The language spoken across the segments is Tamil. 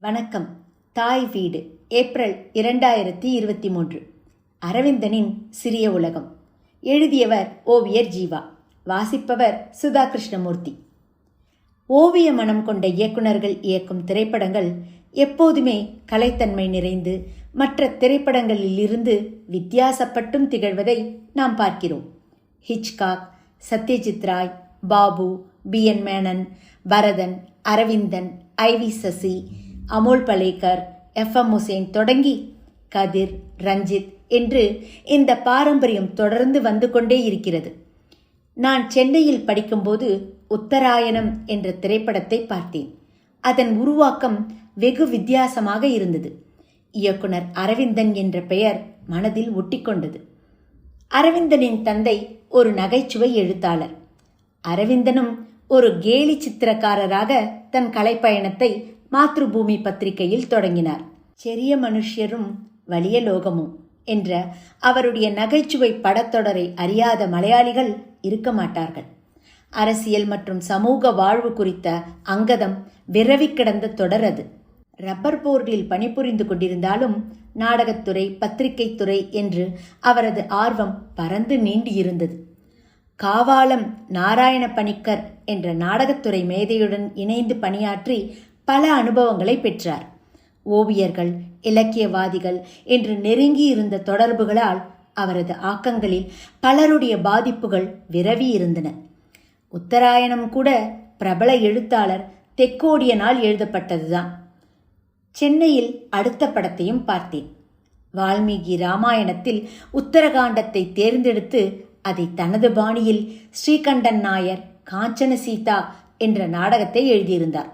வணக்கம். தாய் வீடு ஏப்ரல் இரண்டாயிரத்தி இருபத்தி மூன்று. அரவிந்தனின் சிறிய உலகம். எழுதியவர் ஓவியர் ஜீவா. வாசிப்பவர் சுதா கிருஷ்ணமூர்த்தி. ஓவிய மனம் கொண்ட இயக்குனர்கள் இயக்கும் திரைப்படங்கள் எப்போதுமே கலைத்தன்மை நிறைந்து மற்ற திரைப்படங்களில் இருந்து வித்தியாசப்பட்டும் திகழ்வதை நாம் பார்க்கிறோம். Hitchcock Satyajit Ray Bapu P N Menon Bharathan Aravindan I V Sasi Amol Palekar F M Husain தொடங்கி கதிர் ரஞ்சித் என்று இந்த பாரம்பரியம் தொடர்ந்து வந்து கொண்டே இருக்கிறது. நான் சென்னையில் படிக்கும்போது உத்தராயணம் என்ற திரைப்படத்தை பார்த்தேன். அதன் உருவாக்கம் வெகு வித்தியாசமாக இருந்தது. இயக்குனர் அரவிந்தன் என்ற பெயர் மனதில் ஒட்டிக்கொண்டது அரவிந்தனின் தந்தை ஒரு நகைச்சுவை எழுத்தாளர். அரவிந்தனும் ஒரு கேலி சித்திரக்காரராக தன் கலைப்பயணத்தை மாத்ருபூமி பத்திரிகையில் தொடங்கினார். செரிய மனுஷ்யரும் வலிய லோகமும் என்ற அவருடைய நகைச்சுவை படத்தொடரை அறியாத மலையாளிகள் இருக்க மாட்டார்கள். அரசியல் மற்றும் சமூக வாழ்வு குறித்த அங்கதம் விரவி கிடந்த தொடர் அது. ரப்பர் போர்டில் பணிபுரிந்து கொண்டிருந்தாலும் நாடகத்துறை பத்திரிகைத்துறை என்று அவரது ஆர்வம் பறந்து நீண்டியிருந்தது. காவாலம் நாராயண பணிக்கர் என்ற நாடகத்துறை மேதையுடன் இணைந்து பணியாற்றி பல அனுபவங்களை பெற்றார். ஓவியர்கள் இலக்கியவாதிகள் என்று நெருங்கி இருந்த தொடர்புகளால் அவரது ஆக்கங்களில் பலருடைய பாதிப்புகள் விரவி இருந்தன உத்தராயணம் கூட பிரபல எழுத்தாளர் தெக்கோடியனால் எழுதப்பட்டதுதான். சென்னையில் அடுத்த படத்தையும் பார்த்தேன். வால்மீகி ராமாயணத்தில் உத்தரகாண்டத்தை தேர்ந்தெடுத்து அதை தனது பாணியில் ஸ்ரீகண்டன் நாயர் காஞ்சன சீதா என்ற நாடகத்தை எழுதியிருந்தார்.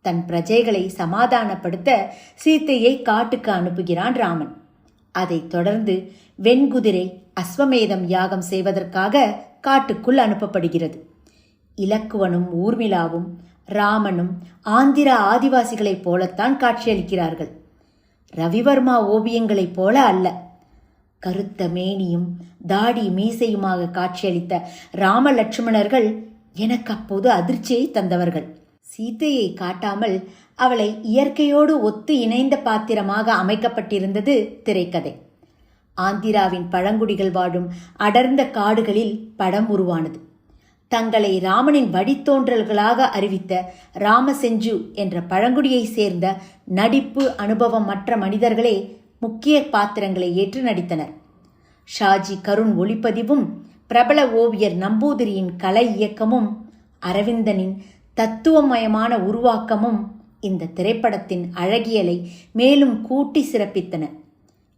தன் பிரஜைகளை சமாதானப்படுத்த சீத்தையை காட்டுக்கு அனுப்புகிறான் ராமன். அதைத் தொடர்ந்து வெண்குதிரை அஸ்வமேதம் யாகம் செய்வதற்காக காட்டுக்குள் அனுப்பப்படுகிறது. இலக்குவனும் ஊர்மிளாவும் ராமனும் ஆந்திர ஆதிவாசிகளைப் போலத்தான் காட்சியளிக்கிறார்கள். ரவிவர்மா ஓவியங்களைப் போல அல்ல. கருத்த மேனியும் தாடி மீசையுமாக காட்சியளித்த ராம லட்சுமணர்கள் எனக்கு அப்போது அதிர்ச்சியை தந்தவர்கள். சீத்தையை காட்டாமல் அவளை இயற்கையோடு ஒத்து இணைந்த பாத்திரமாக அமைக்கப்பட்டிருந்தது திரைக்கதை. ஆந்திராவின் பழங்குடிகள் வாழும் அடர்ந்த காடுகளில் படம் உருவானது. தங்களை ராமனின் வழித்தோன்றல்களாக அறிவித்த ராமசெஞ்சு என்ற பழங்குடியை சேர்ந்த நடிப்பு அனுபவம் மற்ற மனிதர்களே முக்கிய பாத்திரங்களை ஏற்று நடித்தனர். ஷாஜி கருண் ஒளிப்பதிவும் பிரபல ஓவியர் நம்பூதிரியின் கலை இயக்கமும் அரவிந்தனின் தத்துவமயமான உருவாக்கமும் இந்த திரைப்படத்தின் அழகியலை மேலும் கூட்டி சிறப்பித்தன.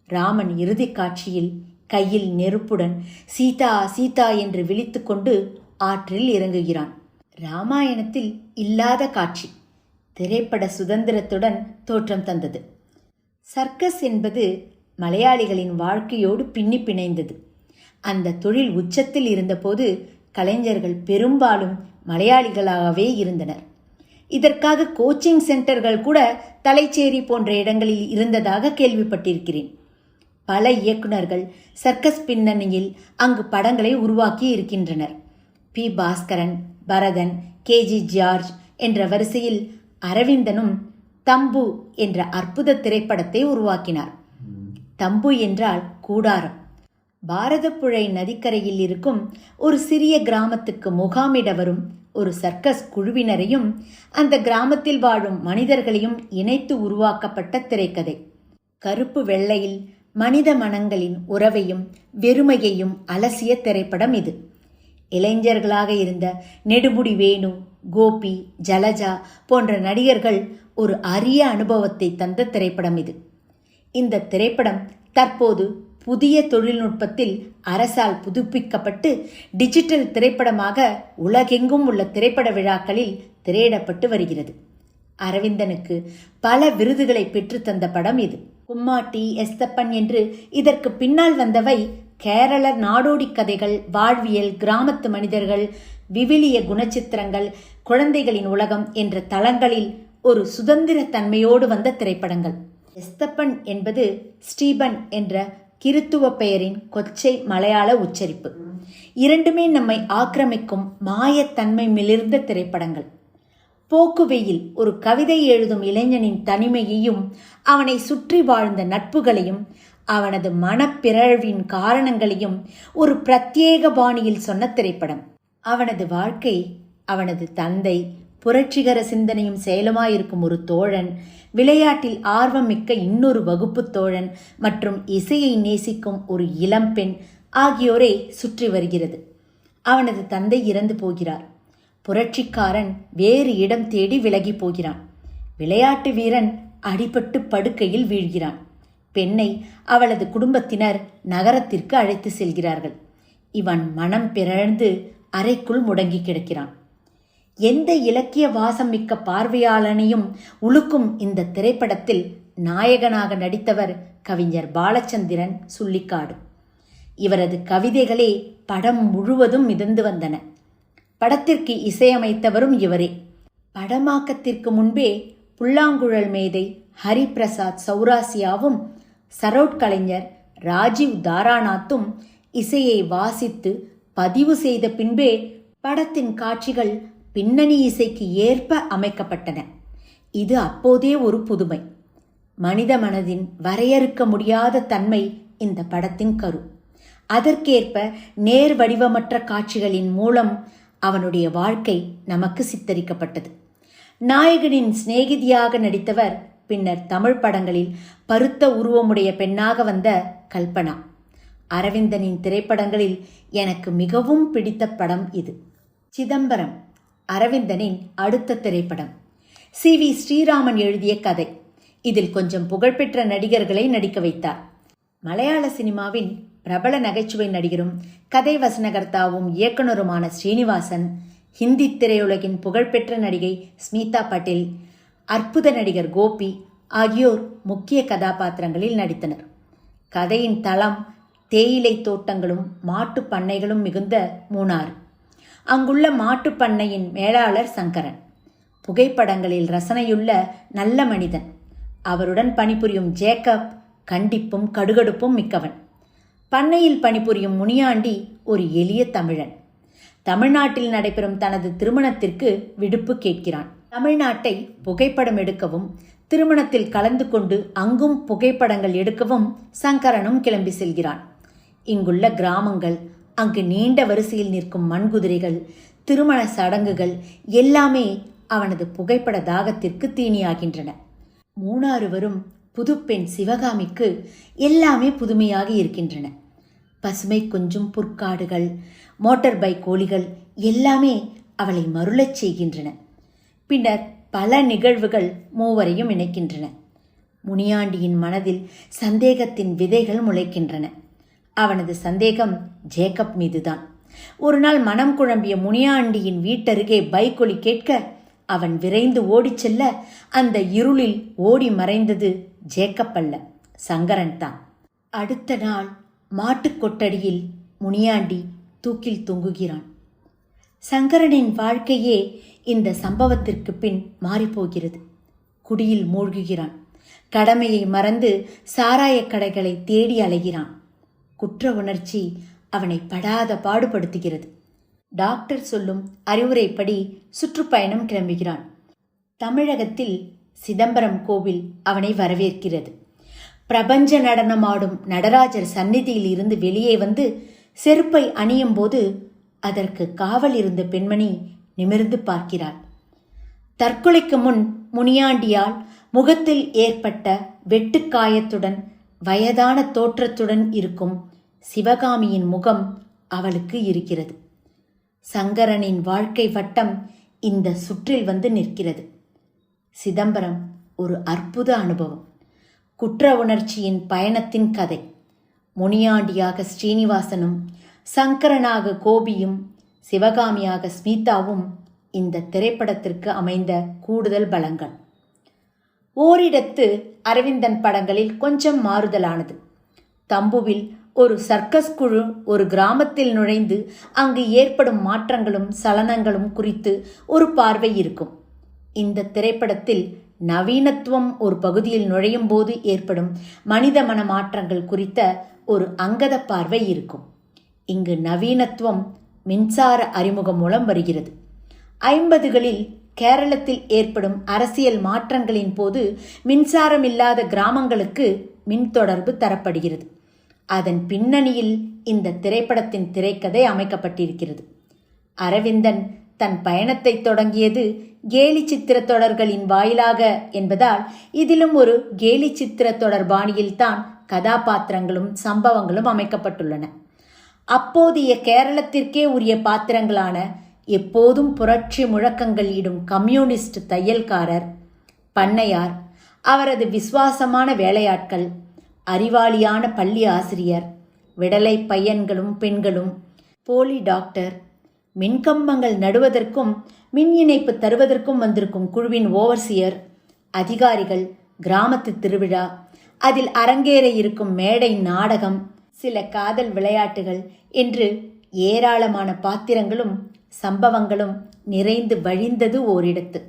ராமன் இறுதிக் காட்சியில் கையில் நெருப்புடன் சீதா சீதா என்று விழித்துக்கொண்டு ஆற்றில் இறங்குகிறான். ராமாயணத்தில் இல்லாத காட்சி திரைப்பட சுதந்திரத்துடன் தோற்றம் தந்தது. சர்க்கஸ் என்பது மலையாளிகளின் வாழ்க்கையோடு பின்னி பிணைந்தது. அந்த தொழில் உச்சத்தில் இருந்தபோது கலைஞர்கள் பெரும்பாலும் மலையாளிகளாகவே இருந்தனர். இதற்காக கோச்சிங் சென்டர்கள் கூட தலைச்சேரி போன்ற இடங்களில் இருந்ததாக கேள்விப்பட்டிருக்கிறேன். பல இயக்குனர்கள் சர்க்கஸ் பின்னணியில் அங்கு படங்களை உருவாக்கி இருக்கின்றனர். P Bhaskaran Bharathan K G George என்ற வரிசையில் அரவிந்தனும் தம்பு என்ற அற்புத திரைப்படத்தை உருவாக்கினார். தம்பு என்றால் கூடாரம். பாரதப்புழை நதிக்கரையில் இருக்கும் ஒரு சிறிய கிராமத்துக்கு முகாமிட வரும் ஒரு சர்க்கஸ் குழுவினரையும் அந்த கிராமத்தில் வாழும் மனிதர்களையும் இணைத்து உருவாக்கப்பட்ட திரைக்கதை. கருப்பு வெள்ளையில் மனித மனங்களின் உறவையும் வெறுமையையும் அலசிய திரைப்படம் இது. இளைஞர்களாக இருந்த நெடுமுடி வேணு கோபி ஜலஜா போன்ற நடிகர்கள் ஒரு அரிய அனுபவத்தை தந்த திரைப்படம் இது. இந்த திரைப்படம் தற்போது புதிய தொழில்நுட்பத்தில் அரசால் புதுப்பிக்கப்பட்டு டிஜிட்டல் திரைப்படமாக உலகெங்கும் உள்ள திரைப்பட விழாக்களில் திரையிடப்பட்டு வருகிறது. அரவிந்தனுக்கு பல விருதுகளை பெற்றுத்தந்த படம் இது. கும்மாட்டி எஸ்தப்பன் என்று இதற்கு பின்னால் வந்தவை கேரள நாடோடி கதைகள் வாழ்வியல் கிராமத்து மனிதர்கள் விவிலிய குணச்சித்திரங்கள் குழந்தைகளின் உலகம் என்ற தளங்களில் ஒரு சுதந்திர தன்மையோடு வந்த திரைப்படங்கள். எஸ்தப்பன் என்பது ஸ்டீபன் என்ற கிறித்துவ பெயரின் கொச்சை மலையாள உச்சரிப்பு. இரண்டுமே நம்மை ஆக்கிரமிக்கும் மாயத்தன்மை மிளிர்ந்த திரைப்படங்கள். போக்குவெயில் ஒரு கவிதை எழுதும் இளைஞனின் தனிமையையும் அவனை சுற்றி வாழ்ந்த நட்புகளையும் அவனது மனப்பிறழ்வின் காரணங்களையும் ஒரு பிரத்யேக பாணியில் சொன்ன திரைப்படம். அவனது வாழ்க்கை அவனது தந்தை புரட்சிகர சிந்தனையும் செயலுமாயிருக்கும் ஒரு தோழன் விளையாட்டில் ஆர்வமிக்க இன்னொரு வகுப்பு தோழன் மற்றும் இசையை நேசிக்கும் ஒரு இளம்பெண் ஆகியோரை சுற்றி வருகிறது. அவனது தந்தை இறந்து போகிறார். புரட்சிக்காரன் வேறு இடம் தேடி விலகி போகிறான். விளையாட்டு வீரன் அடிபட்டு படுக்கையில் வீழ்கிறான். பெண்ணை அவளது குடும்பத்தினர் நகரத்திற்கு அழைத்து செல்கிறார்கள். இவன் மனம் பிறழ்ந்து அறைக்குள் முடங்கி கிடக்கிறான். எந்த இலக்கிய வாசம் மிக்க பார்வையாளனையும் உழுக்கும் இந்த திரைப்படத்தில் நாயகனாக நடித்தவர் கவிஞர் பாலச்சந்திரன் சுள்ளிக்காடு. இவரது கவிதைகளே படம் முழுவதும் மிதந்து வந்தன. படத்திற்கு இசையமைத்தவரும் இவரே. படமாக்கத்திற்கு முன்பே புல்லாங்குழல் மேதை ஹரிபிரசாத் சௌராசியாவும் சரோட் கலைஞர் ராஜீவ் தாராநாத்தும் இசையை வாசித்து பதிவு செய்த பின்பே படத்தின் காட்சிகள் பின்னணி இசைக்கு ஏற்ப அமைக்கப்பட்டன. இது அப்போதே ஒரு புதுமை. மனித மனதின் வரையறுக்க முடியாத தன்மை இந்த படத்தின் கரு. அதற்கேற்ப நேர் வடிவமற்ற காட்சிகளின் மூலம் அவனுடைய வாழ்க்கை நமக்கு சித்தரிக்கப்பட்டது. நாயகனின் சிநேகிதியாக நடித்தவர் பின்னர் தமிழ் படங்களில் பருத்த உருவமுடைய பெண்ணாக வந்த கல்பனா. அரவிந்தனின் திரைப்படங்களில் எனக்கு மிகவும் பிடித்த படம் இது. சிதம்பரம். அரவிந்தனின் அடுத்த திரைப்படம். சி. வி. ஸ்ரீராமன் எழுதிய கதை. இதில் கொஞ்சம் புகழ்பெற்ற நடிகர்களை நடிக்க வைத்தார். மலையாள சினிமாவின் பிரபல நகைச்சுவை நடிகரும் கதை வசனகர்த்தாவும் இயக்குனருமான ஸ்ரீனிவாசன் ஹிந்தி திரையுலகின் புகழ்பெற்ற நடிகை ஸ்மிதா பட்டேல் அற்புத நடிகர் கோபி ஆகியோர் முக்கிய கதாபாத்திரங்களில் நடித்தனர். கதையின் தளம் தேயிலை தோட்டங்களும் மாட்டுப் பண்ணைகளும் மிகுந்த மூணாறு அங்குள்ள மாட்டுப் பண்ணையின் மேலாளர் சங்கரன். புகைப்படங்களில் ரசனையுள்ள நல்ல மனிதன். அவருடன் பணிபுரியும் ஜேக்கப் கண்டிப்பும் கடுகடுப்பும் மிக்கவன். பண்ணையில் பணிபுரியும் முனியாண்டி ஒரு எளிய தமிழன். தமிழ்நாட்டில் நடைபெறும் தனது திருமணத்திற்கு விடுப்பு கேட்கிறான். தமிழ்நாட்டை புகைப்படம் எடுக்கவும் திருமணத்தில் கலந்து கொண்டு அங்கும் புகைப்படங்கள் எடுக்கவும் சங்கரனும் கிளம்பி செல்கிறான். இங்குள்ள கிராமங்கள் அங்கு நீண்ட வரிசையில் நிற்கும் மண்குதிரைகள் திருமண சடங்குகள் எல்லாமே அவனது புகைப்பட தாகத்திற்கு தீனியாகின்றன. மூணாறு வரும் புதுப்பெண் சிவகாமிக்கு எல்லாமே புதுமையாக இருக்கின்றன. பசுமை கொஞ்சம் புற்காடுகள் மோட்டார் பைக் கோழிகள் எல்லாமே அவளை மருளச் செய்கின்றன. பின்னர் பல நிகழ்வுகள் மூவரையும் இணைக்கின்றன. முனியாண்டியின் மனதில் சந்தேகத்தின் விதைகள் முளைக்கின்றன. அவனது சந்தேகம் ஜேக்கப் மீதுதான். ஒரு நாள் மனம் குழம்பிய முனியாண்டியின் வீட்டருகே பைக் ஒலி கேட்க அவன் விரைந்து ஓடிச் செல்ல அந்த இருளில் ஓடி மறைந்தது ஜேக்கப் அல்ல சங்கரன் தான். அடுத்த நாள் மாட்டுக் கொட்டடியில் முனியாண்டி தூக்கில் தொங்குகிறான். சங்கரனின் வாழ்க்கையே இந்த சம்பவத்திற்கு பின் மாறிப்போகிறது. குடியில் மூழ்குகிறான். கடமையை மறந்து சாராயக் கடைகளை தேடி அலைகிறான். குற்ற உணர்ச்சி அவனை படாத பாடுபடுத்துகிறது. டாக்டர் சொல்லும் அறிவுரைப்படி சுற்றுப்பயணம் கிளம்புகிறான். தமிழகத்தில் சிதம்பரம் கோவில் அவனை வரவேற்கிறது. பிரபஞ்ச நடனமாடும் நடராஜர் சந்நிதியில் இருந்து வெளியே வந்து செருப்பை அணியும் போது அதற்கு காவல் இருந்த பெண்மணி நிமிர்ந்து பார்க்கிறாள். தற்கொலைக்கு முன் முனியாண்டியால் முகத்தில் ஏற்பட்ட வெட்டுக்காயத்துடன் வயதான தோற்றத்துடன் இருக்கும் சிவகாமியின் முகம் அவளுக்கு இருக்கிறது. சங்கரனின் வாழ்க்கை வட்டம் இந்த சுற்றில் வந்து நிற்கிறது. சிதம்பரம் ஒரு அற்புத அனுபவம். குற்ற உணர்ச்சியின் பயணத்தின் கதை. முனியாண்டியாக ஸ்ரீனிவாசனும் சங்கரனாக கோபியும் சிவகாமியாக ஸ்மிதாவும் இந்த திரைப்படத்திற்கு அமைந்த கூடுதல் பலங்கள். ஓரிடத்து அரவிந்தன் படங்களில் கொஞ்சம் மாறுதலானது. தம்புவில் ஒரு சர்க்கஸ் குழு ஒரு கிராமத்தில் நுழைந்து அங்கு ஏற்படும் மாற்றங்களும் சலனங்களும் குறித்து ஒரு பார்வை இருக்கும். இந்த திரைப்படத்தில் நவீனத்துவம் ஒரு பகுதியில் நுழையும் போது ஏற்படும் மனித மன மாற்றங்கள் குறித்த ஒரு அங்கத பார்வை இருக்கும். இங்கு நவீனத்துவம் மின்சார அறிமுகம் மூலம் வருகிறது. ஐம்பதுகளில் கேரளத்தில் ஏற்படும் அரசியல் மாற்றங்களின் போது மின்சாரம் இல்லாத கிராமங்களுக்கு மின் தொடர்பு தரப்படுகிறது. அதன் பின்னணியில் இந்த திரைப்படத்தின் திரைக்கதை அமைக்கப்பட்டிருக்கிறது. அரவிந்தன் தன் பயணத்தை தொடங்கியது கேலி சித்திர தொடர்களின் வாயிலாக என்பதால் இதிலும் ஒரு கேலி சித்திர தொடர் பாணியில்தான் கதாபாத்திரங்களும் சம்பவங்களும் அமைக்கப்பட்டுள்ளன. அப்போதைய கேரளத்திற்கே உரிய பாத்திரங்களான எப்போதும் புரட்சி முழக்கங்கள் இடும் கம்யூனிஸ்ட் தையல்காரர் பண்ணையார் அவரது விசுவாசமான வேலையாட்கள் அறிவாளியான பள்ளி ஆசிரியர் விடலை பையன்களும் பெண்களும் போலி டாக்டர் மின்கம்பங்கள் நடுவதற்கும் மின் இணைப்பு தருவதற்கும் வந்திருக்கும் குழுவின் ஓவர்சியர் அதிகாரிகள் கிராமத்து திருவிழா அதில் அரங்கேற இருக்கும் மேடை நாடகம் சில காதல் விளையாட்டுகள் என்று ஏராளமான பாத்திரங்களும் சம்பவங்களும் நிறைந்து வழிந்தது ஓரிடத்து.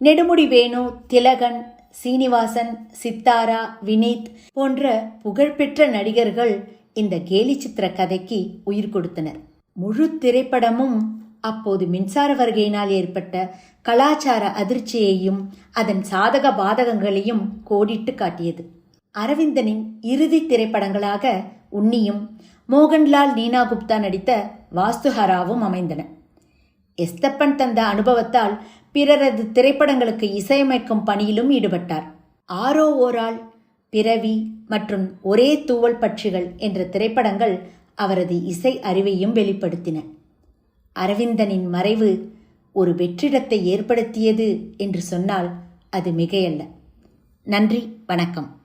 நெடுமுடி வேணு திலகன் சீனிவாசன் சித்தாரா வினீத் போன்ற புகழ்பெற்ற நடிகர்கள் இந்த கேலி சித்திர கதைக்கு உயிர் கொடுத்தனர். முழு திரைப்படமும் அப்போது மின்சார வருகையினால் ஏற்பட்ட கலாச்சார அதிர்ச்சியையும் அதன் சாதக பாதகங்களையும் கோடிட்டு காட்டியது. அரவிந்தனின் இறுதி திரைப்படங்களாக உன்னியும் மோகன்லால் நீனா குப்தா நடித்த வாஸ்துஹராவும் அமைந்தன. எஸ்தப்பன் தந்த அனுபவத்தால் பிறரது திரைப்படங்களுக்கு இசையமைக்கும் பணியிலும் ஈடுபட்டார். ஆரோ ஓரால் பிறவி மற்றும் ஒரே தூவல் பட்சிகள் என்ற திரைப்படங்கள் அவரது இசை அறிவையும் வெளிப்படுத்தின. அரவிந்தனின் மறைவு ஒரு வெற்றிடத்தை ஏற்படுத்தியது என்று சொன்னால் அது மிகையல்ல. நன்றி வணக்கம்.